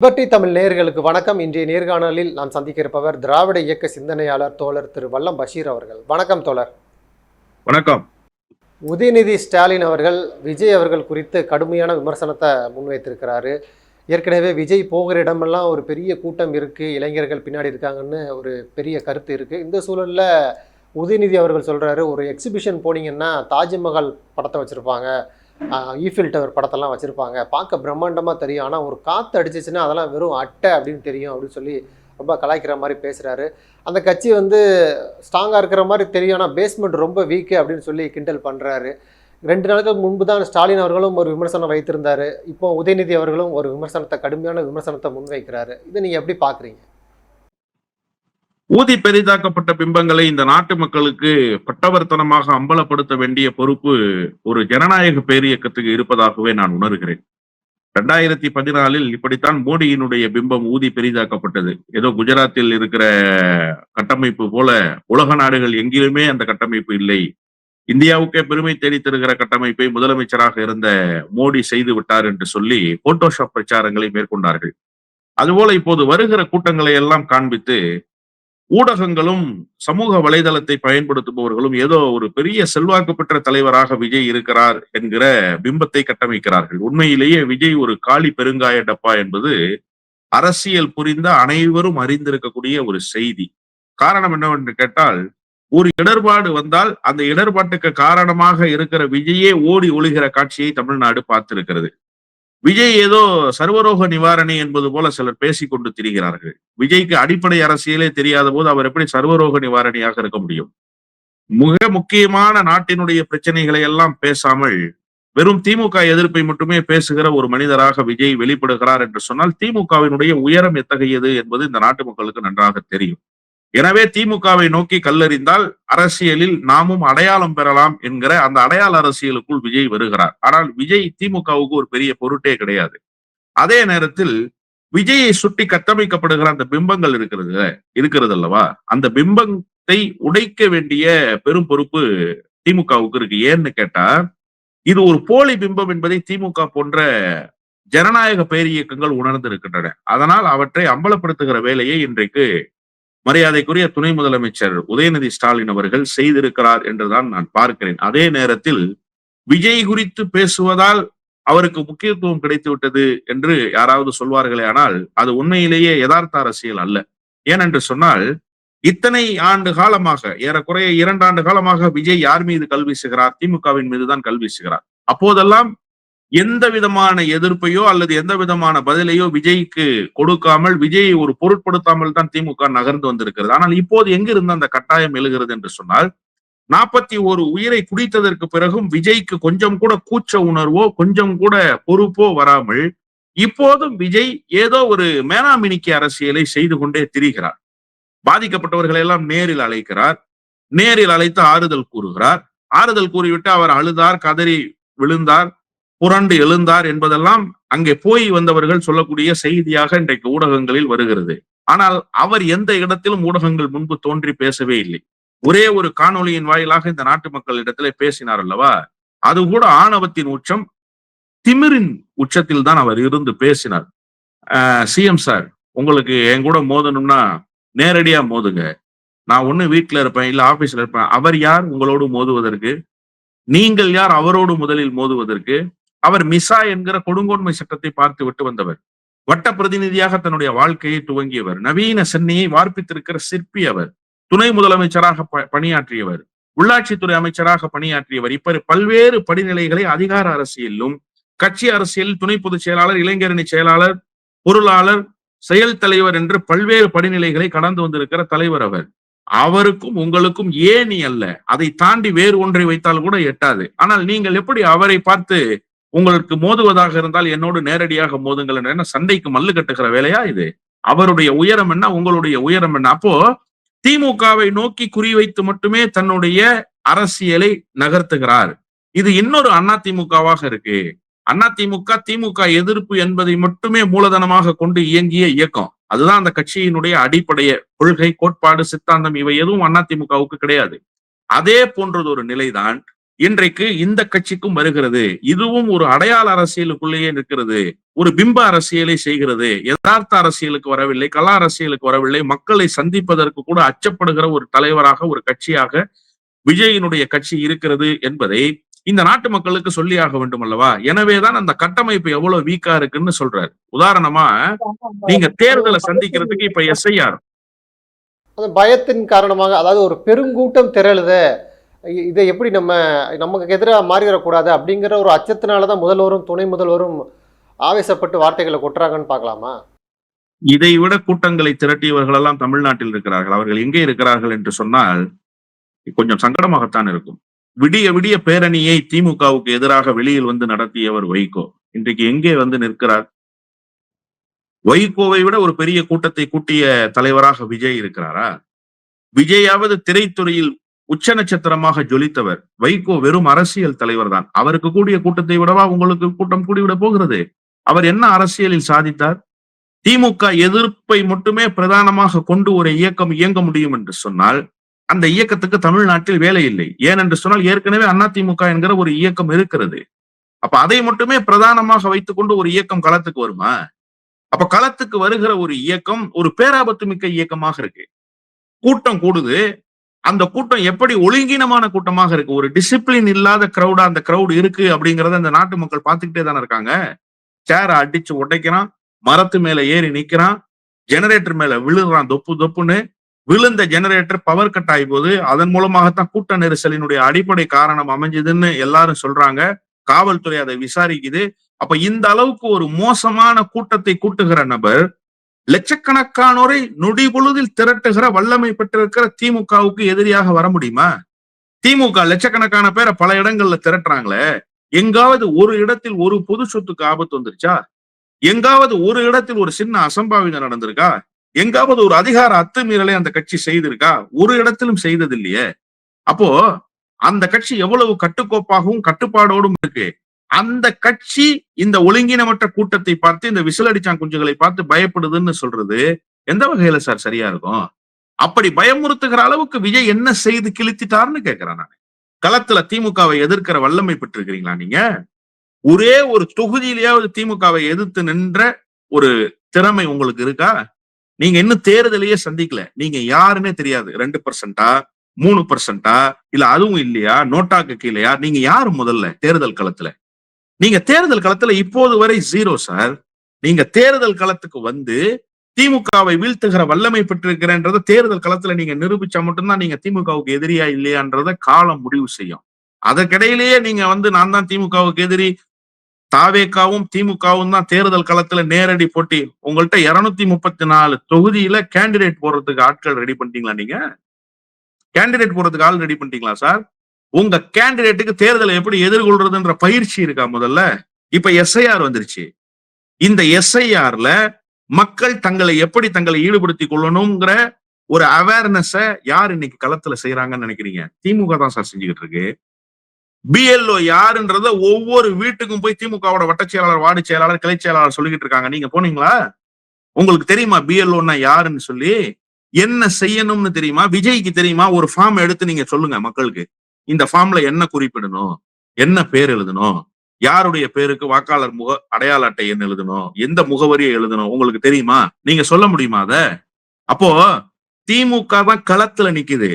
Liberty Tamil நேயர்களுக்கு வணக்கம். இன்றைய நேர்காணலில் நாம் சந்திக்க இருப்பவர் திராவிட இயக்க சிந்தனையாளர் தோழர் திரு வல்லம் பஷீர் அவர்கள். வணக்கம் தோழர். வணக்கம். உதயநிதி ஸ்டாலின் அவர்கள் விஜய் அவர்கள் குறித்து கடுமையான விமர்சனத்தை முன்வைத்திருக்கிறாரு. ஏற்கனவே விஜய் போகிற இடமெல்லாம் ஒரு பெரிய கூட்டம் இருக்குது இளைஞர்கள் பின்னாடி இருக்காங்கன்னு ஒரு பெரிய கருத்து இருக்குது இந்த சூழலில் உதயநிதி அவர்கள் சொல்கிறாரு ஒரு எக்ஸிபிஷன் போனீங்கன்னா தாஜ்மஹால் படத்தை வச்சுருப்பாங்க. ஈஃபில் டவர் படத்தெல்லாம் வச்சுருப்பாங்க. பார்க்க பிரம்மாண்டமாக தெரியும். ஆனால் ஒரு காற்று அடிச்சிச்சுன்னா அதெல்லாம் வெறும் அட்டை அப்படின்னு தெரியும் அப்படின்னு சொல்லி ரொம்ப கலாய்க்கிற மாதிரி பேசுகிறாரு அந்த கட்சி வந்து ஸ்ட்ராங்காக இருக்கிற மாதிரி தெரியும். ஆனால் பேஸ்மெண்ட் ரொம்ப வீக்கு அப்படின்னு சொல்லி கிண்டல் பண்ணுறாரு ரெண்டு நாளுக்கு முன்பு தான் ஸ்டாலின் அவர்களும் ஒரு விமர்சனம் வைத்திருந்தார். இப்போ உதயநிதி அவர்களும் ஒரு விமர்சனத்தை கடுமையான விமர்சனத்தை முன்வைக்கிறாரு. இதை நீங்கள் எப்படி பார்க்குறீங்க? ஊதி பெரிதாக்கப்பட்ட பிம்பங்களை இந்த நாட்டு மக்களுக்கு பட்டவர்த்தனமாக அம்பலப்படுத்த வேண்டிய பொறுப்பு ஒரு ஜனநாயக பேரியக்கத்துக்கு இருப்பதாகவே நான் உணர்கிறேன். ரெண்டாயிரத்தி பதினாலில் இப்படித்தான் மோடியினுடைய பிம்பம் ஊதி பெரிதாக்கப்பட்டது. ஏதோ குஜராத்தில் இருக்கிற கட்டமைப்பு போல உலக நாடுகள் எங்கிலுமே அந்த கட்டமைப்பு இல்லை. இந்தியாவுக்கே பெருமை தேடி தருகிற கட்டமைப்பை முதலமைச்சராக இருந்த மோடி செய்து விட்டார் என்று சொல்லி போட்டோஷாப் பிரச்சாரங்களை மேற்கொண்டார்கள். அதுபோல இப்போது வருகிற கூட்டங்களை எல்லாம் காண்பித்து ஊடகங்களும் சமூக வலைதளத்தை பயன்படுத்துபவர்களும் ஏதோ ஒரு பெரிய செல்வாக்கு பெற்ற தலைவராக விஜய் இருக்கிறார் என்கிற பிம்பத்தை கட்டமைக்கிறார்கள். உண்மையிலேயே விஜய் ஒரு காளி பெருங்காய டப்பா என்பது அரசியல் புரிந்த அனைவரும் அறிந்திருக்கக்கூடிய ஒரு செய்தி. காரணம் என்னவென்று கேட்டால் ஒரு இடர்பாடு வந்தால் அந்த இடர்பாட்டுக்கு காரணமாக இருக்கிற விஜயே ஓடி ஒழுகிற காட்சியை தமிழ்நாடு பார்த்திருக்கிறது. விஜய் ஏதோ சர்வரோக நிவாரணி என்பது போல சிலர் பேசிக்கொண்டு திரிகிறார்கள். விஜய்க்கு அடிப்படை அரசியலே தெரியாத போது அவர் எப்படி சர்வரோக நிவாரணியாக இருக்க முடியும்? மிக முக்கியமான நாட்டினுடைய பிரச்சனைகளை எல்லாம் பேசாமல் வெறும் திமுக எதிர்ப்பை மட்டுமே பேசுகிற ஒரு மனிதராக விஜய் வெளிப்படுகிறார் என்று சொன்னால் திமுகவினுடைய உயரம் எத்தகையது என்பது இந்த நாட்டு மக்களுக்கு நன்றாக தெரியும். எனவே திமுகவை நோக்கி கல்லறிந்தால் அரசியலில் நாமும் அடையாளம் பெறலாம் என்கிற அந்த அடையாள அரசியலுக்குள் விஜய் வருகிறார். ஆனால் விஜய் திமுகவுக்கு ஒரு பெரிய பொருட்டே கிடையாது. அதே நேரத்தில் விஜயை சுட்டி கட்டமைக்கப்படுகிற அந்த பிம்பங்கள் இருக்கிறது இருக்கிறது அல்லவா? அந்த பிம்பத்தை உடைக்க வேண்டிய பெரும் பொறுப்பு திமுகவுக்கு இருக்கு. ஏன்னு கேட்டா இது ஒரு போலி பிம்பம் என்பதை திமுக போன்ற ஜனநாயக பேரியக்கங்கள் உணர்ந்திருக்கின்றன. அதனால் அவற்றை அம்பலப்படுத்துகிற வேலையை இன்றைக்கு மரியாதைக்குரிய துணை முதலமைச்சர் உதயநிதி ஸ்டாலின் அவர்கள் செய்திருக்கிறார் என்றுதான் நான் பார்க்கிறேன். அதே நேரத்தில் விஜய் குறித்து பேசுவதால் அவருக்கு முக்கியத்துவம் கிடைத்துவிட்டது என்று யாராவது சொல்வார்களே ஆனால் அது உண்மையிலேயே யதார்த்த அரசியல் அல்ல. ஏனென்று சொன்னால் இத்தனை ஆண்டு காலமாக ஏறக்குறைய இரண்டு ஆண்டு காலமாக விஜய் யார் மீது கல்வீசுகிறார் திமுகவின் மீதுதான் கல்வீசுகிறார் அப்போதெல்லாம் எந்த விதமான எதிர்ப்பையோ அல்லது எந்த விதமான பதிலையோ விஜய்க்கு கொடுக்காமல் விஜயை ஒரு பொருட்படுத்தாமல் தான் திமுக நகர்ந்து வந்திருக்கிறது. ஆனால் இப்போது எங்கிருந்து அந்த கட்டாயம் எழுகிறது என்று சொன்னால் நாற்பத்தி ஒரு உயிரை குடித்ததற்கு பிறகும் விஜய்க்கு கொஞ்சம் கூட கூச்ச உணர்வோ கொஞ்சம் கூட பொறுப்போ வராமல் இப்போதும் விஜய் ஏதோ ஒரு மேனாமினிக்கு அரசியலை செய்து கொண்டே திரிகிறார். பாதிக்கப்பட்டவர்களை எல்லாம் நேரில் அழைக்கிறார். நேரில் அழைத்து ஆறுதல் கூறுகிறார். ஆறுதல் கூறிவிட்டு அவர் அழுதார் கதறி விழுந்தார். புரண்டு எழுந்தார் என்பதெல்லாம் அங்கே போய் வந்தவர்கள் சொல்லக்கூடிய செய்தியாக இன்றைக்கு ஊடகங்களில் வருகிறது. ஆனால் அவர் எந்த இடத்திலும் ஊடகங்கள் முன்பு தோன்றி பேசவே இல்லை. ஒரே ஒரு காணொளியின் வாயிலாக இந்த நாட்டு மக்களிடத்திலே பேசினார் அல்லவா? அது கூட ஆணவத்தின் உச்சம் திமிரின் உச்சத்தில் தான் அவர் இருந்து பேசினார். சிஎம் சார் உங்களுக்கு என் கூட மோதணும்னா நேரடியா மோதுங்க. நான் ஒண்ணு வீட்டுல இருப்பேன் இல்ல ஆபீஸ்ல இருப்பேன். அவர் யார் உங்களோடு மோதுவதற்கு? நீங்கள் யார் அவரோடு முதலில் மோதுவதற்கு? அவர் மிசா என்கிற கொடுங்கோன்மை சட்டத்தை பார்த்து விட்டு வந்தவர். வட்ட பிரதிநிதியாக தன்னுடைய வாழ்க்கையை துவங்கியவர். நவீன சென்னையை வார்ப்பித்திருக்கிற சிற்பி அவர். துணை முதலமைச்சராக பணியாற்றியவர். உள்ளாட்சித்துறை அமைச்சராக பணியாற்றியவர். இப்ப பல்வேறு படிநிலைகளை அதிகார அரசியலிலும் கட்சி அரசியல் துணை பொதுச் செயலாளர் இளைஞரணி செயலாளர் பொருளாளர் செயல் தலைவர் என்று பல்வேறு படிநிலைகளை கடந்து வந்திருக்கிற தலைவர் அவர். அவருக்கும் உங்களுக்கும் ஏணி அல்ல. அதை தாண்டி வேறு ஒன்றை வைத்தால் கூட எட்டாது. ஆனால் நீங்கள் எப்படி அவரை பார்த்து உங்களுக்கு மோதுவதாக இருந்தால் என்னோடு நேரடியாக மோதுங்கள் என்ன சண்டைக்கு மல்லு கட்டுகிற வேலையா இது? அவருடைய உயரம் என்ன உங்களுடைய உயரம் என்ன? அப்போ திமுகவை நோக்கி குறிவைத்து மட்டுமே தன்னுடைய அரசியலை நகர்த்துகிறார். இது இன்னொரு அண்ணா திமுகவாக இருக்கு. அண்ணா திமுக திமுக எதிர்ப்பு என்பதை மட்டுமே மூலதனமாக கொண்டு இயங்கிய இயக்கம். அதுதான் அந்த கட்சியினுடைய அடிப்படைய கொள்கை கோட்பாடு சித்தாந்தம். இவை எதுவும் அண்ணா திமுகவுக்கு கிடையாது. அதே போன்றது ஒரு நிலைதான் இன்றைக்கு இந்த கட்சிக்கும் வருகிறது. இதுவும் ஒரு அடையாள அரசியலுக்குள்ளேயே நிற்கிறது. ஒரு பிம்ப அரசியலை செய்கிறது. யதார்த்த அரசியலுக்கு வரவில்லை கலா அரசியலுக்கு வரவில்லை. மக்களை சந்திப்பதற்கு கூட அச்சப்படுகிற ஒரு தலைவராக ஒரு கட்சியாக விஜயினுடைய கட்சி இருக்கிறது என்பதை இந்த நாட்டு மக்களுக்கு சொல்லியாக வேண்டும் அல்லவா எனவேதான் அந்த கட்டமைப்பு எவ்வளவு வீக்கா இருக்குன்னு சொல்றாரு. உதாரணமா நீங்க தேர்தலை சந்திக்கிறதுக்கு இப்ப எஸ்ஐஆர் பயத்தின் காரணமாக அதாவது ஒரு பெருங்கூட்டம் திரளுத. இதை எப்படி நம்ம நமக்கு எதிராக மாறிடக்கூடாது அப்படிங்கிற ஒரு அச்சத்தினால தான் முதல்வரும் துணை முதல்வரும் ஆவேசப்பட்டு வார்த்தைகளை கொட்டுறாங்கன்னு பார்க்கலாமா? இதை விட கூட்டங்களை திரட்டியவர்கள் எல்லாம் தமிழ்நாட்டில் இருக்கிறார்கள். அவர்கள் எங்கே இருக்கிறார்கள் என்று சொன்னால் கொஞ்சம் சங்கடமாகத்தான் இருக்கும். விடிய விடிய பேரணியை திமுகவுக்கு எதிராக வெளியில் வந்து நடத்தியவர் வைகோ. இன்றைக்கு எங்கே வந்து நிற்கிறார்? வைகோவை விட ஒரு பெரிய கூட்டத்தை கூட்டிய தலைவராக விஜய் இருக்கிறாரா? விஜயாவது திரைத்துறையில் உச்ச நட்சத்திரமாக ஜொலித்தவர். வைகோ வெறும் அரசியல் தலைவர் தான் அவருக்கு கூடிய கூட்டத்தை விடவா உங்களுக்கு கூட்டம் கூடிவிட போகிறது? அவர் என்ன அரசியலில் சாதித்தார்? திமுக எதிர்ப்பை மட்டுமே பிரதானமாக கொண்டு ஒரு இயக்கம் இயங்க முடியும் என்று சொன்னால் அந்த இயக்கத்துக்கு தமிழ்நாட்டில் வேலை இல்லை. ஏனென்று சொன்னால் ஏற்கனவே அதிமுக என்கிற ஒரு இயக்கம் இருக்கிறது. அப்ப அதை மட்டுமே பிரதானமாக வைத்துக்கொண்டு ஒரு இயக்கம் களத்துக்கு வருமா? அப்ப களத்துக்கு வருகிற ஒரு இயக்கம் ஒரு பேராபத்து மிக்க இயக்கமாக இருக்கு. கூட்டம் கூடுது. அந்த கூட்டம் எப்படி ஒழுங்கீனமான கூட்டமாக இருக்கு? ஒரு டிசிப்ளின் இல்லாத கிரௌடா அந்த கிரௌட் இருக்கு அப்படிங்கறத அந்த நாட்டு மக்கள் பார்த்துக்கிட்டே தானே இருக்காங்க. சேரை அடிச்சு உடைக்கிறான் மரத்து மேல ஏறி நிக்கிறான் ஜெனரேட்டர் மேல விழுறான் தொப்பு தொப்புன்னு. விழுந்த ஜெனரேட்டர் பவர் கட் ஆகி போது அதன் மூலமாகத்தான் கூட்ட நெரிசலினுடைய அடிப்படை காரணம் அமைஞ்சதுன்னு எல்லாரும் சொல்றாங்க. காவல்துறை அதை விசாரிக்குது. அப்ப இந்த அளவுக்கு ஒரு மோசமான கூட்டத்தை கூட்டுகிற நபர் லட்சக்கணக்கானோரை நொடி பொழுதில் திரட்டுகிற வல்லமை பெற்றிருக்கிற திமுகவுக்கு எதிரியாக வர முடியுமா? திமுக லட்சக்கணக்கான பேரை பல இடங்கள்ல திரட்டுறாங்களே. எங்காவது ஒரு இடத்தில் ஒரு பொது சொத்துக்கு ஆபத்து வந்துருச்சா? எங்காவது ஒரு இடத்தில் ஒரு சின்ன அசம்பாவிதம் நடந்திருக்கா? எங்காவது ஒரு அதிகார அத்துமீறலை அந்த கட்சி செய்திருக்கா? ஒரு இடத்திலும் செய்தது இல்லையே அப்போ அந்த கட்சி எவ்வளவு கட்டுக்கோப்பாகவும் கட்டுப்பாடோடும் இருக்கு. அந்த கட்சி இந்த ஒழுங்கினமற்ற கூட்டத்தை பார்த்து இந்த விசிலடிச்சான் குஞ்சுகளை பார்த்து பயப்படுதுன்னு சொல்றது எந்த வகையில சார் சரியா இருக்கும்? அப்படி பயமுறுத்துகிற அளவுக்கு விஜய் என்ன செய்து கிழித்திட்டார்னு கேட்கிறேன் நான். களத்துல திமுகவை எதிர்க்கிற வல்லமை பெற்றிருக்கிறீங்களா நீங்க? ஒரே ஒரு தொகுதியிலேயாவது திமுகவை எதிர்த்து நின்ற ஒரு திறமை உங்களுக்கு இருக்கா? நீங்க இன்னும் தேர்தலையே சந்திக்கல. நீங்க யாருன்னே தெரியாது. ரெண்டு பர்சன்டா மூணு பர்சன்டா இல்ல அதுவும் இல்லையா? நோட்டாக்கு கீழையா? நீங்க யாரு முதல்ல தேர்தல் களத்துல? நீங்க தேர்தல் களத்துல இப்போது வரை ஜீரோ சார் நீங்க தேர்தல் களத்துக்கு வந்து திமுகவை வீழ்த்துகிற வல்லமை பெற்றிருக்கிறன்றத தேர்தல் களத்துல நீங்க நிரூபிச்சா மட்டும்தான் நீங்க திமுகவுக்கு எதிரியா இல்லையான்றத காலம் முடிவு செய்யும். அதற்கிடையிலேயே நீங்க வந்து நான் தான் திமுகவுக்கு எதிரி தாவேக்காவும் திமுகவும் தான் தேர்தல் களத்துல நேரடி போட்டி. உங்கள்ட்ட இருநூத்தி முப்பத்தி நாலு தொகுதியில கேண்டிடேட் போடுறதுக்கு ஆட்கள் ரெடி பண்ணிட்டீங்களா நீங்க? கேண்டிடேட் போடுறதுக்கு ஆள் ரெடி பண்ணிட்டீங்களா சார் உங்க கேண்டிடேட்டுக்கு தேர்தலை எப்படி எதிர்கொள்றதுன்ற பயிற்சி இருக்கா முதல்ல? இப்ப எஸ்ஐஆர் வந்துருச்சு. இந்த எஸ்ஐஆர்ல மக்கள் தங்களை எப்படி தங்களை ஈடுபடுத்திக் கொள்ளணுங்கிற ஒரு அவேர்னஸ யார் இன்னைக்கு களத்துல செய்யறாங்கன்னு நினைக்கிறீங்க? திமுக தான் சார் செஞ்சுக்கிட்டு இருக்கு. பிஎல்ஓ யாருன்றத ஒவ்வொரு வீட்டுக்கும் போய் திமுகவோட வட்ட செயலாளர் வார்டு செயலாளர் கிளை செயலாளர் சொல்லிக்கிட்டு இருக்காங்க. நீங்க போனீங்களா? உங்களுக்கு தெரியுமா பிஎல்ஓன்னா யாருன்னு சொல்லி? என்ன செய்யணும்னு தெரியுமா? விஜய்க்கு தெரியுமா? ஒரு ஃபார்ம் எடுத்து நீங்க சொல்லுங்க மக்களுக்கு. இந்த ஃபார்ம்ல என்ன குறிப்பிடணும்? என்ன பேர் எழுதணும்? யாருடைய பேருக்கு வாக்காளர் முக அடையாள அட்டை என்ன எழுதணும்? எந்த முகவரியை எழுதணும்? உங்களுக்கு தெரியுமா? நீங்க சொல்ல முடியுமா அத? அப்போ திமுக தான் களத்துல நிக்குது.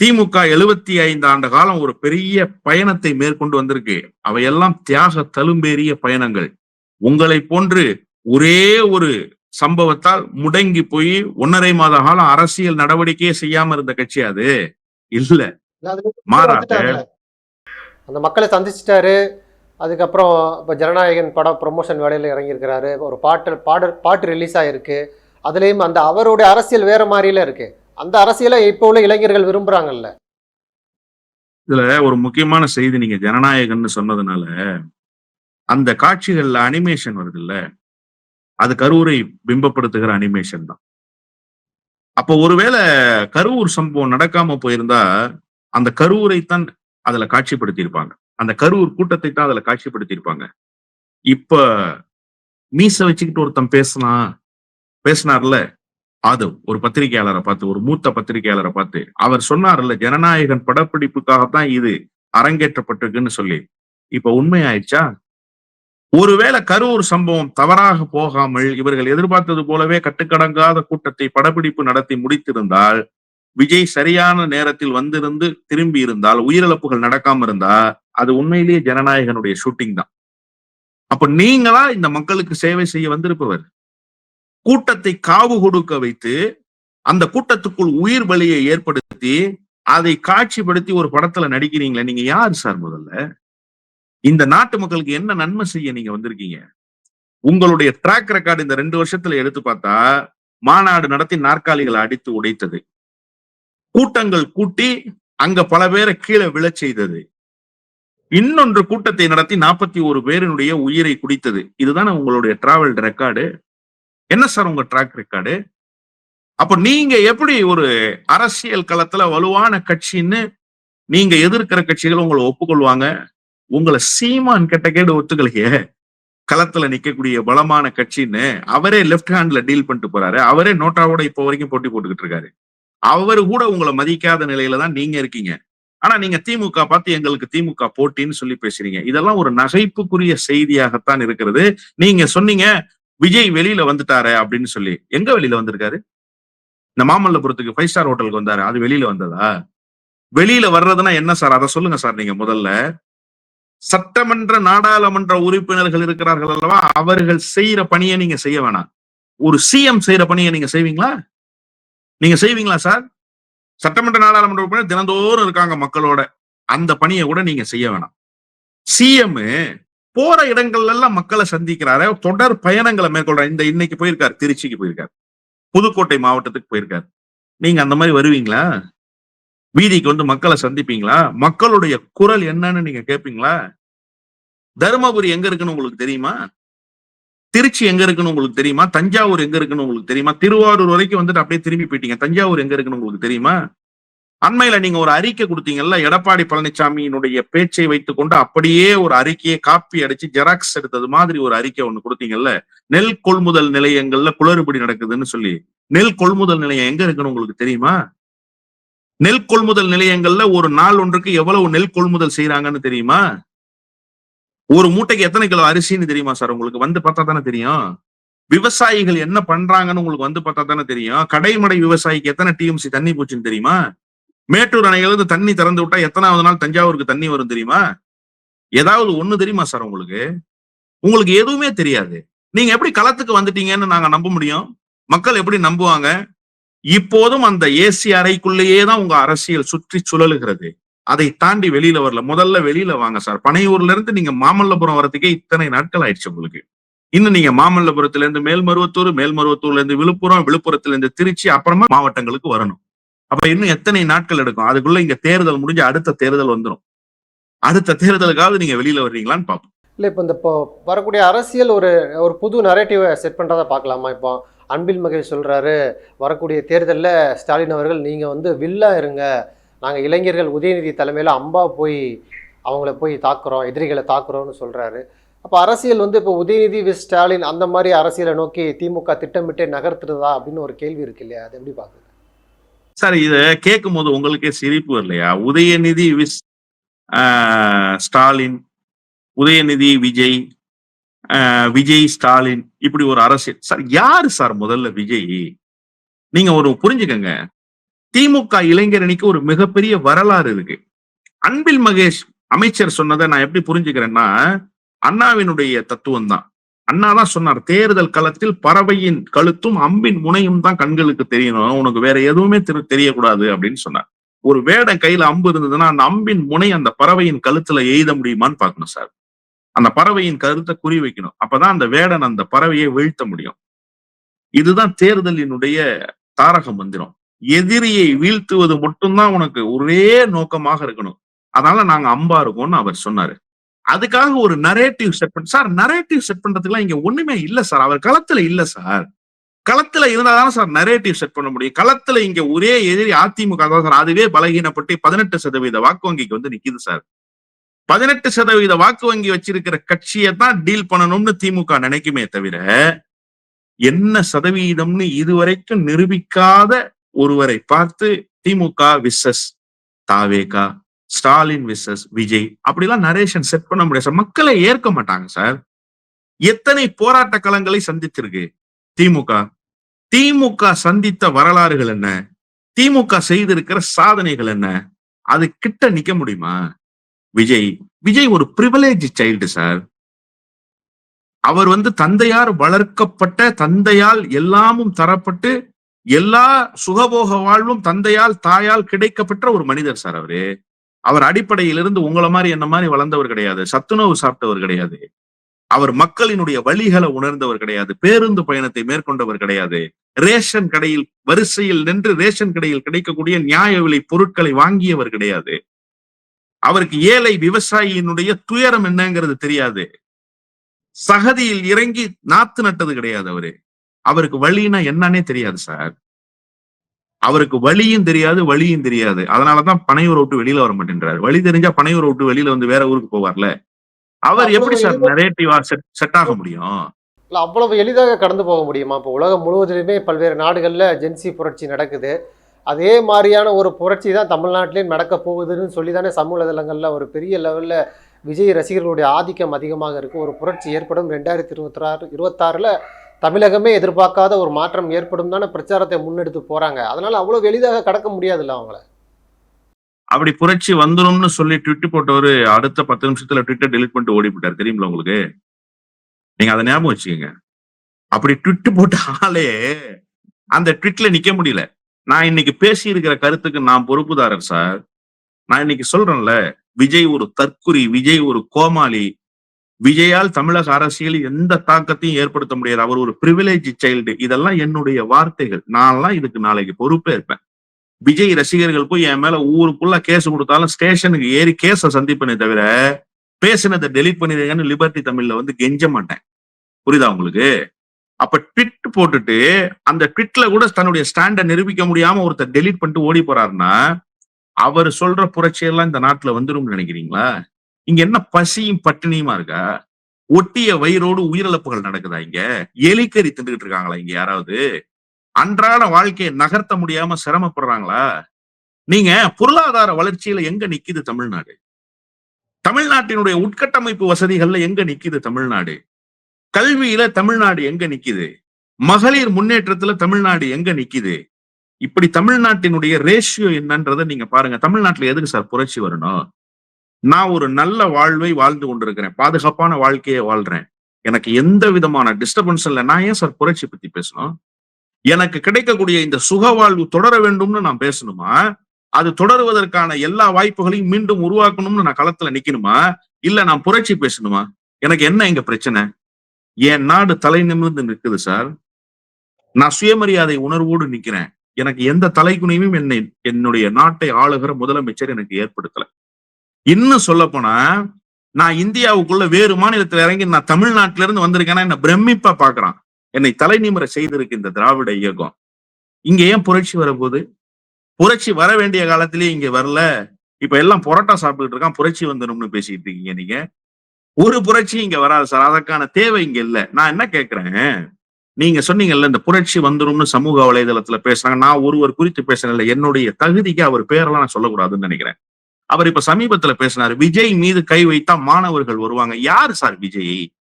திமுக எழுபத்தி ஐந்து ஆண்டு காலம் ஒரு பெரிய பயணத்தை மேற்கொண்டு வந்திருக்கு. அவையெல்லாம் தியாக தழும்பேறிய பயணங்கள். உங்களை போன்று ஒரே ஒரு சம்பவத்தால் முடங்கி போய் ஒன்னரை மாத காலம் அரசியல் நடவடிக்கையே செய்யாம இருந்த கட்சி அது? இல்ல. அந்த மக்களை சந்திச்சிட்டாரு. அதுக்கப்புறம் இப்போ ஜனநாயகன் படம் ப்ரொமோஷன் வேலையில் இறங்கியிருக்கிறாரு. ஒரு பாட்டு பாடல் பாட்டு ரிலீஸ் ஆகிருக்கு அதுலேயும் அந்த அவருடைய அரசியல் வேற மாதிரில இருக்கு. அந்த அரசியலை இப்போ உள்ள இளைஞர்கள் விரும்புறாங்கல்ல. இதுல ஒரு முக்கியமான செய்தி நீங்க ஜனநாயகன்னு சொன்னதுனால அந்த காட்சிகள்ல அனிமேஷன் வருது இல்ல அது கரூரை பிம்பப்படுத்துகிற அனிமேஷன் தான். அப்போ ஒருவேளை கரூர் சம்பவம் நடக்காம போயிருந்தா அந்த கரூரைத்தான் அதுல காட்சிப்படுத்தியிருப்பாங்க. அந்த கரூர் கூட்டத்தை தான் அதுல காட்சிப்படுத்தியிருப்பாங்க. இப்ப மீச வச்சுக்கிட்டு ஒருத்தன் பேசினா பேசினார்ல ஆதவ் ஒரு பத்திரிகையாளரை பார்த்து ஒரு மூத்த பத்திரிகையாளரை பார்த்து அவர் சொன்னார்ல ஜனநாயகன் படப்பிடிப்புக்காகத்தான் இது அரங்கேற்றப்பட்டிருக்குன்னு சொல்லி. இப்ப உண்மையாயிடுச்சா? ஒருவேளை கரூர் சம்பவம் தவறாக போகாமல் இவர்கள் எதிர்பார்த்தது போலவே கட்டுக்கடங்காத கூட்டத்தை படப்பிடிப்பு நடத்தி முடித்திருந்தால் விஜய் சரியான நேரத்தில் வந்திருந்து திரும்பி இருந்தால் உயிரிழப்புகள் நடக்காம இருந்தா அது உண்மையிலேயே ஜனநாயகனுடைய ஷூட்டிங் தான். அப்ப நீங்களா இந்த மக்களுக்கு சேவை செய்ய வந்திருப்பவர். கூட்டத்தை காவு கொடுக்க வைத்து அந்த கூட்டத்துக்குள் உயிர் பலியை ஏற்படுத்தி அதை காட்சிப்படுத்தி ஒரு படத்துல நடிக்கிறீங்களே நீங்க யார் சார் முதல்ல? இந்த நாட்டு மக்களுக்கு என்ன நன்மை செய்ய நீங்க வந்திருக்கீங்க? உங்களுடைய ட்ராக் ரெக்கார்டு இந்த ரெண்டு வருஷத்துல எடுத்து பார்த்தா மாநாடு நடத்தி நாற்காலிகளை அடித்து உடைத்தது. கூட்டங்கள் கூட்டி அங்க பல பேரை கீழே விழச் செய்தது. இன்னொன்று கூட்டத்தை நடத்தி நாற்பத்தி ஒரு பேரினுடைய உயிரை குடித்தது. இதுதானே உங்களுடைய டிராவல் ரெக்கார்டு என்ன சார் உங்க ட்ராக் ரெக்கார்டு அப்ப நீங்க எப்படி ஒரு அரசியல் களத்துல வலுவான கட்சின்னு நீங்க எதிர்க்கிற கட்சிகள் உங்களை ஒப்புக்கொள்வாங்க? உங்களை சீமான் கெட்ட கேடு ஒத்துக்கலையே. களத்துல நிக்கக்கூடிய பலமான கட்சின்னு அவரே லெப்ட் ஹேண்ட்ல டீல் பண்ணிட்டு போறாரு. அவரே நோட்டாவோட இப்போ வரைக்கும் போட்டி போட்டுக்கிட்டு இருக்காரு. அவர் கூட உங்களை மதிக்காத நிலையில தான் நீங்க இருக்கீங்க. ஆனா நீங்க திமுக பார்த்து எங்களுக்கு திமுக போட்டின்னு சொல்லி பேசுறீங்க. இதெல்லாம் ஒரு நகைப்புக்குரிய செய்தியாகத்தான் இருக்கிறது. நீங்க சொன்னீங்க விஜய் வெளியில வந்துட்டாரு அப்படின்னு சொல்லி. எங்க வெளியில வந்திருக்காரு? இந்த மாமல்லபுரத்துக்கு ஃபைவ் ஸ்டார் ஹோட்டலுக்கு வந்தாரு. அது வெளியில வந்ததா? வெளியில வர்றதுன்னா என்ன சார்? அதை சொல்லுங்க சார் நீங்க முதல்ல. சட்டமன்ற நாடாளுமன்ற உறுப்பினர்கள் இருக்கிறார்கள் அல்லவா? அவர்கள் செய்யற பணியை நீங்க செய்ய வேணாம். ஒரு சிஎம் செய்யற பணியை நீங்க செய்வீங்களா? நீங்க செய்வீங்களா சார்? சட்டமன்ற நாடாளுமன்ற உறுப்பினர் தினந்தோறும் இருக்காங்க மக்களோட. அந்த பணியை கூட நீங்க செய்ய வேணாம். சிஎம் போற இடங்கள்ல எல்லாம் மக்களை சந்திக்கிறாரு. தொடர் பயணங்களை மேற்கொள்ற இந்த இன்னைக்கு போயிருக்காரு திருச்சிக்கு போயிருக்காரு. புதுக்கோட்டை மாவட்டத்துக்கு போயிருக்காரு. நீங்க அந்த மாதிரி வருவீங்களா? வீதிக்கு வந்து மக்களை சந்திப்பீங்களா? மக்களுடைய குரல் என்னன்னு நீங்க கேட்பீங்களா தருமபுரி எங்க இருக்குன்னு உங்களுக்கு தெரியுமா? திருச்சி எங்க இருக்குன்னு உங்களுக்கு தெரியுமா? தஞ்சாவூர் எங்க இருக்குன்னு உங்களுக்கு தெரியுமா? திருவாரூர் வரைக்கும் வந்துட்டு அப்படியே திரும்பி போயிட்டீங்க. தஞ்சாவூர் எங்க இருக்குன்னு உங்களுக்கு தெரியுமா? அண்மையில நீங்க ஒரு அறிக்கை கொடுத்தீங்கல்ல எடப்பாடி பழனிசாமியினுடைய பேச்சை வைத்துக்கொண்டு அப்படியே ஒரு அறிக்கையை காப்பி அடிச்சு ஜெராக்ஸ் எடுத்தது மாதிரி ஒரு அறிக்கை ஒண்ணு கொடுத்தீங்கல்ல நெல் கொள்முதல் நிலையங்கள்ல குளறுபடி நடக்குதுன்னு சொல்லி. நெல் கொள்முதல் நிலையம் எங்க இருக்குன்னு உங்களுக்கு தெரியுமா? நெல் கொள்முதல் நிலையங்கள்ல ஒரு நாள் ஒன்றுக்கு எவ்வளவு நெல் கொள்முதல் செய்யறாங்கன்னு தெரியுமா? ஒரு மூட்டைக்கு எத்தனை கிலோ அரிசின்னு தெரியுமா சார் உங்களுக்கு? வந்து பார்த்தா தானே தெரியும். விவசாயிகள் என்ன பண்றாங்கன்னு உங்களுக்கு வந்து பார்த்தா தானே தெரியும். கடைமடை விவசாயிக்கு எத்தனை டிஎம்சி தண்ணி போச்சுன்னு தெரியுமா? மேட்டூர் அணையிலிருந்து தண்ணி திறந்து விட்டா எத்தனாவது நாள் தஞ்சாவூருக்கு தண்ணி வரும் தெரியுமா? ஏதாவது ஒண்ணு தெரியுமா சார் உங்களுக்கு? உங்களுக்கு எதுவுமே தெரியாது. நீங்க எப்படி களத்துக்கு வந்துட்டீங்கன்னு நாங்க நம்ப முடியும். மக்கள் எப்படி நம்புவாங்க? இப்போதும் அந்த ஏசி அறைக்குள்ளேயே தான் உங்க அரசியல் சுற்றி சுழலுகிறது. அதை தாண்டி வெளியில வரல. முதல்ல வெளியில வாங்க சார். பனையூர்ல இருந்து நீங்க மாமல்லபுரம் வரதுக்கே இத்தனை நாட்கள் ஆயிடுச்சு உங்களுக்கு. இன்னும் நீங்க மாமல்லபுரத்துல இருந்து மேல்மருவத்தூர் மேல்மருவத்தூர்ல இருந்து விழுப்புரம் விழுப்புரத்துல இருந்து திருச்சி அப்புறமா மாவட்டங்களுக்கு வரணும். அப்ப இன்னும் எத்தனை நாட்கள் எடுக்கும்? அதுக்குள்ள இங்க தேர்தல் முடிஞ்சு அடுத்த தேர்தல் வந்துடும் அடுத்த தேர்தலுக்காவது நீங்க வெளியில வர்றீங்களான்னு பார்ப்போம். இல்லை இப்போ இந்த இப்போ வரக்கூடிய அரசியல் ஒரு ஒரு புது நரேட்டிவை செட் பண்ணுறதை பார்க்கலாமா இப்போ? அன்பில் மகேஷ் சொல்கிறாரு வரக்கூடிய தேர்தலில் ஸ்டாலின் அவர்கள் நீங்கள் வந்து வில்லா இருங்க. நாங்கள் இளைஞர்கள் உதயநிதி தலைமையில் அம்பா போய் அவங்கள போய் தாக்குறோம் எதிரிகளை தாக்குறோம்னு சொல்கிறாரு அப்போ அரசியல் வந்து இப்போ உதயநிதி விஸ் ஸ்டாலின் அந்த மாதிரி அரசியலை நோக்கி திமுக திட்டமிட்டே நகர்த்துறதா அப்படின்னு ஒரு கேள்வி இருக்கு இல்லையா? அது எப்படி பார்க்குது சார் இதை கேட்கும் போது உங்களுக்கே சிரிப்பு வரலையா? உதயநிதி விஸ் ஸ்டாலின் உதயநிதி விஜய் விஜய் ஸ்டாலின் இப்படி ஒரு அரசியல். சார் யாரு சார் முதல்ல விஜய்? நீங்க ஒரு புரிஞ்சுக்கங்க. திமுக இளைஞரணிக்கு ஒரு மிகப்பெரிய வரலாறு இருக்கு. அன்பில் மகேஷ் அமைச்சர் சொன்னதை நான் எப்படி புரிஞ்சுக்கிறேன்னா அண்ணாவினுடைய தத்துவம் தான் அண்ணா தான் சொன்னார் தேர்தல் களத்தில் பறவையின் கழுத்தும் அம்பின் முனையும் தான் கண்களுக்கு தெரியணும் உனக்கு வேற எதுவுமே தெரியக்கூடாது அப்படின்னு சொன்னார். ஒரு வேடம் கையில அம்பு இருந்ததுன்னா அந்த அம்பின் முனை அந்த பறவையின் கழுத்துல எய்த முடியுமான்னு பார்க்கணும் சார். அந்த பறவையின் கருத்தை குறி வைக்கணும். அப்பதான் அந்த வேடன் அந்த பறவையை வீழ்த்த முடியும். இதுதான் தேர்தலினுடைய தாரக மந்திரம். எதிரியை வீழ்த்துவது மட்டும்தான் உனக்கு ஒரே நோக்கமாக இருக்கணும். அதனால நாங்க அம்பா இருக்கோம்னு அவர் சொன்னாரு. அதுக்காக ஒரு நரேட்டிவ் செட் பண்ண சார் நரேட்டிவ் செட் பண்றதுக்குலாம் இங்க ஒண்ணுமே இல்ல சார் அவர் களத்துல இல்ல சார் களத்துல இருந்தாதானே சார் நரேட்டிவ் செட் பண்ண முடியும். களத்துல இங்க ஒரே எதிரி அதிமுக தான் சார் அதுவே பலகீனப்பட்டு பதினெட்டு சதவீத வாக்கு வங்கிக்கு வந்து நிக்குது சார் பதினெட்டு சதவீத வாக்கு வங்கி வச்சிருக்கிற கட்சியை தான் டீல் பண்ணணும்னு திமுக நினைக்குமே தவிர என்ன சதவீதம்னு இதுவரைக்கும் நிரூபிக்காத ஒருவரை பார்த்து திமுக விசஸ் தாவேகா ஸ்டாலின் விசஸ் விஜய் அப்படிலாம் நரேஷன் செட் பண்ண முடியாது சார். மக்களை ஏற்க மாட்டாங்க சார். எத்தனை போராட்ட களங்களை சந்திச்சிருக்கு திமுக? திமுக சந்தித்த வரலாறுகள் என்ன? திமுக செய்திருக்கிற சாதனைகள் என்ன? அது கிட்ட நிக்க முடியுமா? விஜய் விஜய் ஒரு பிரிவிலேஜ் சைல்டு சார். அவர் வந்து தந்தையார் வளர்க்கப்பட்ட தந்தையால் எல்லாமும் தரப்பட்டு எல்லா சுகபோக வாழ்வும் தந்தையால் தாயால் கிடைக்கப்பெற்ற ஒரு மனிதர் சார் அவரு. அவர் அடிப்படையிலிருந்து உங்களை மாதிரி என்ன மாதிரி வளர்ந்தவர் கிடையாது. சத்துணவு சாப்பிட்டவர் கிடையாது. அவர் மக்களினுடைய வழிகளை உணர்ந்தவர் கிடையாது. பேருந்து பயணத்தை மேற்கொண்டவர் கிடையாது. ரேஷன் கடையில் வரிசையில் நின்று ரேஷன் கடையில் கிடைக்கக்கூடிய நியாய விலை பொருட்களை வாங்கியவர் கிடையாது. அவருக்கு ஏழை விவசாயியினுடைய துயரம் என்னங்கிறது தெரியாது. சகதியில் இறங்கி நாத்து நட்டது கிடையாது அவரு. அவருக்கு வழின்னா என்னன்னே தெரியாது சார். அவருக்கு வழியும் தெரியாது வழியும் தெரியாது. அதனாலதான் பனையூர் விட்டு வெளியில வர மாட்டேன்றாரு. வழி தெரிஞ்சா பனையூர் விட்டு வெளியில வந்து வேற ஊருக்கு போவார்ல. அவர் எப்படி சார் நரேட்டிவா செட் செட் ஆக முடியும்? இல்லை அவ்வளவு எளிதாக கடந்து போக முடியுமா? இப்போ உலகம் முழுவதிலுமே பல்வேறு நாடுகளில் ஜென்சி புரட்சி நடக்குது. அதே மாதிரியான ஒரு புரட்சி தான் தமிழ்நாட்டிலேயும் நடக்க போகுதுன்னு சொல்லி தானே சமூக வலைதளங்களில் ஒரு பெரிய லெவலில் விஜய் ரசிகர்களுடைய ஆதிக்கம் அதிகமாக இருக்குது ஒரு புரட்சி ஏற்படும் ரெண்டாயிரத்தி இருபத்தாறு இருபத்தாறில் தமிழகமே எதிர்பார்க்காத ஒரு மாற்றம் ஏற்படும் தானே பிரச்சாரத்தை முன்னெடுத்து போகிறாங்க அதனால் அவ்வளோ எளிதாக கடக்க முடியாதுல்ல அவங்கள. அப்படி புரட்சி வந்துடும்னு சொல்லி ட்விட்டு போட்டவர் அடுத்த பத்து நிமிஷத்துல ட்விட்டர் டெலிட் பண்ணிட்டு ஓடி போட்டார் தெரியுங்களா உங்களுக்கு? நீங்க அதை ஞாபகம் வச்சுக்கோங்க. அப்படி ட்விட்டு போட்ட ஆளே அந்த ட்விட்ல நிக்க முடியல. நான் இன்னைக்கு பேசி இருக்கிற கருத்துக்கு நான் பொறுப்புதாரர் சார். நான் இன்னைக்கு சொல்றேன்ல விஜய் ஒரு தற்குறி விஜய் ஒரு கோமாளி விஜயால் தமிழக அரசியல் எந்த தாக்கத்தையும் ஏற்படுத்த முடியாது. அவர் ஒரு பிரிவிலேஜ் சைல்டு இதெல்லாம் என்னுடைய வார்த்தைகள். நான்லாம் இதுக்கு நாளைக்கு பொறுப்பே இருப்பேன். விஜய் ரசிகர்கள் போய் என் மேல ஊருக்குள்ள கேஸ் கொடுத்தாலும் ஸ்டேஷனுக்கு ஏறி கேஸை சந்திப்பனே தவிர பேசினதை டெலிட் பண்ணிடுங்கன்னு லிபர்ட்டி தமிழ்ல வந்து கெஞ்ச மாட்டேன். புரியுதா உங்களுக்கு? அப்ப ட்விட் போட்டுட்டு அந்த ட்விட்ல கூட தன்னுடைய ஸ்டாண்டை நிரூபிக்க முடியாம ஒருத்தர் டெலிட் பண்ணிட்டு ஓடி போறாருன்னா அவர் சொல்ற புரட்சியெல்லாம் இந்த நாட்டுல வந்துரும்னு நினைக்கிறீங்களா? இங்க என்ன பசியும் பட்டினியுமா இருக்கா? ஒட்டிய வயிறோடு உயிரிழப்புகள் நடக்குதா இங்க? எலிக்கறி தின்றுகிட்டு இருக்காங்களா இங்க யாராவது? அன்றாட வாழ்க்கையை நகர்த்த முடியாம சிரமப்படுறாங்களா? நீங்க பொருளாதார வளர்ச்சியில எங்க நிக்குது தமிழ்நாடு? தமிழ்நாட்டினுடைய உட்கட்டமைப்பு வசதிகள்ல எங்க நிக்குது தமிழ்நாடு? கல்வியில தமிழ்நாடு எங்க நிக்குது? மகளிர் முன்னேற்றத்துல தமிழ்நாடு எங்க நிக்குது? இப்படி தமிழ்நாட்டினுடைய ரேஷியோ என்னன்றதை நீங்க பாருங்க. தமிழ்நாட்டுல எதுக்கு சார் புரட்சி வரணும்? நான் ஒரு நல்ல வாழ்வை வாழ்ந்து கொண்டிருக்கிறேன். பாதுகாப்பான வாழ்க்கையை வாழ்றேன். எனக்கு எந்த விதமான டிஸ்டர்பன்ஸ் இல்லை. நான் ஏன் சார் புரட்சி பத்தி பேசணும்? எனக்கு கிடைக்கக்கூடிய இந்த சுக வாழ்வு தொடர வேண்டும்னு நான் பேசணுமா? அது தொடருவதற்கான எல்லா வாய்ப்புகளையும் மீண்டும் உருவாக்கணும்னு நான் களத்துல நிக்கணுமா? இல்ல நான் புரட்சி பேசணுமா? எனக்கு என்ன எங்க பிரச்சனை? என் நாடு தலை நிமிர்ந்து நிற்குது சார் நான் சுயமரியாதை உணர்வோடு நிக்கிறேன். எனக்கு எந்த தலைக்குனையும் என்னை என்னுடைய நாட்டை ஆளுகிற முதலமைச்சர் எனக்கு ஏற்படுத்தலை. இன்னும் சொல்ல போனா நான் இந்தியாவுக்குள்ள வேறு மாநிலத்துல இறங்கி நான் தமிழ்நாட்டில இருந்து வந்திருக்கேன்னா என்ன பிரமிப்பா பாக்குறான் என்னை தலை நிமிர செய்திருக்கு இந்த திராவிட இயக்கம். இங்க ஏன் புரட்சி வரப்போகுது? புரட்சி வர வேண்டிய காலத்திலேயே இங்க வரல. இப்ப எல்லாம் புரோட்டா சாப்பிட்டுட்டு இருக்கான் புரட்சி வந்துடும்னு பேசிட்டு இருக்கீங்க நீங்க. ஒரு புரட்சி இங்க வராது சார் அதற்கான தேவை இங்க இல்ல. நான் என்ன கேக்குறேன் நீங்க சொன்னீங்கல்ல இந்த புரட்சி வந்துரும்னு சமூக வலைதளத்துல பேசுறாங்க. நான் ஒருவர் குறித்து பேசுறேன் என்னுடைய தகுதிக்கு அவர் பேரெல்லாம் நான் சொல்லக்கூடாதுன்னு நினைக்கிறேன். அவர் இப்ப சமீபத்துல பேசினாரு விஜய் மீது கை வைத்தா மாணவர்கள் வருவாங்க. யாரு சார் விஜய்?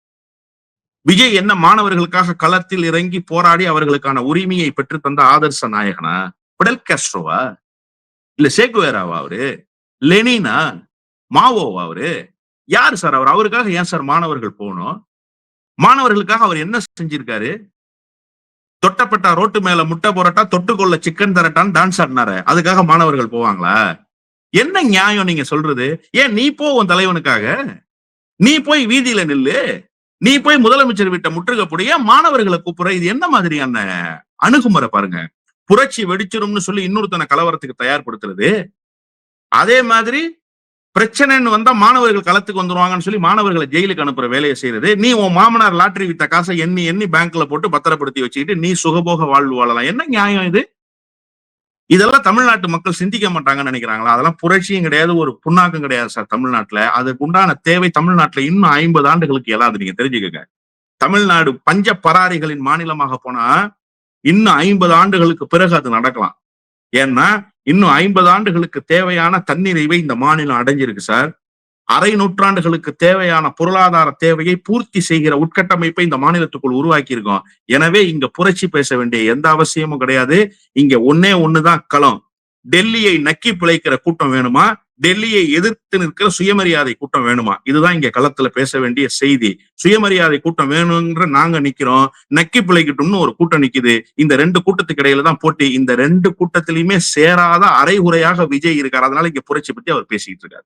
விஜய் என்ன மாணவர்களுக்காக களத்தில் இறங்கி போராடி அவர்களுக்கான உரிமையை பெற்று தந்த ஆதர்ச நாயகனா? பிடல் கேஸ்ட்ரோவா? இல்ல சேகுவேராவா அவரு? லெனினா? மாவோவா அவரு? யாரு சார் அவர்? அவருக்காக ஏன் சார் மாணவர்கள் போகணும்? மாணவர்களுக்காக அவர் என்ன செஞ்சிருக்காரு? தொட்டப்பட்டா ரோட்டு மேல முட்டை போராட்டா தொட்டுக்கொள்ள சிக்கன் தரட்டான்னு டான்ஸ் ஆடினாரு. அதுக்காக மாணவர்கள் போவாங்களா? என்ன நியாயம் நீங்க சொல்றது? ஏன் நீ போ உன் தலைவனுக்காக? நீ போய் வீதியில நில்லு. நீ போய் முதலமைச்சர் விட்ட முற்றுகப்புடைய மாணவர்களை கூப்பிடுற? இது என்ன மாதிரியான அணுகுமுறை பாருங்க. புரட்சி வெடிச்சிரும்னு சொல்லி இன்னொருத்தனை கலவரத்துக்கு தயார்படுத்துறது. அதே மாதிரி பிரச்சனைன்னு வந்தா மாணவர்கள் களத்துக்கு வந்துருவாங்கன்னு சொல்லி மாணவர்களை ஜெயிலுக்கு அனுப்புற வேலையை செய்யறது. நீ உன் மாமனார் லாட்டரி வித்த காசை எண்ணி எண்ணி பேங்க்ல போட்டு பத்திரப்படுத்தி வச்சுக்கிட்டு நீ சுகபோக வாழ்வு வாழலாம். என்ன நியாயம் இது? இதெல்லாம் தமிழ்நாட்டு மக்கள் சிந்திக்க மாட்டாங்கன்னு நினைக்கிறாங்களா? அதெல்லாம் புரட்சியும் கிடையாது ஒரு புண்ணாக்கம் கிடையாது சார் தமிழ்நாட்டுல. அதுக்கு உண்டான தேவை தமிழ்நாட்டுல இன்னும் ஐம்பது ஆண்டுகளுக்கு எல்லாம் நீங்க தெரிஞ்சுக்கங்க. தமிழ்நாடு பஞ்ச பராரிகளின் மாநிலமாக போனா இன்னும் ஐம்பது ஆண்டுகளுக்கு பிறகு அது நடக்கலாம். ஏன்னா இன்னும் ஐம்பது ஆண்டுகளுக்கு தேவையான தன்னிறைவை இந்த மாநிலம் அடைஞ்சிருக்கு சார். அரை நூற்றாண்டுகளுக்கு தேவையான பொருளாதார தேவையை பூர்த்தி செய்கிற உட்கட்டமைப்பை இந்த மாநிலத்துக்குள் உருவாக்கி இருக்கோம் எனவே இங்க புரட்சி பேச வேண்டிய எந்த அவசியமும் கிடையாது. இங்க ஒன்னே ஒண்ணுதான் களம். டெல்லியை நக்கி பிழைக்கிற கூட்டம் வேணுமா? டெல்லியை எதிர்த்து நிற்கிற சுயமரியாதை கூட்டம் வேணுமா? இதுதான் இங்க களத்துல பேச வேண்டிய செய்தி. சுயமரியாதை கூட்டம் வேணுங்கிற நாங்க நிக்கிறோம். நக்கி பிழைக்கட்டும்னு ஒரு கூட்டம் நிக்குது. இந்த ரெண்டு கூட்டத்துக்கு இடையில தான் போட்டி. இந்த ரெண்டு கூட்டத்திலயுமே சேராத அரைகுறையாக விஜய் இருக்காரு. அதனால இங்க புரட்சி பத்தி அவர் பேசிட்டு இருக்காரு.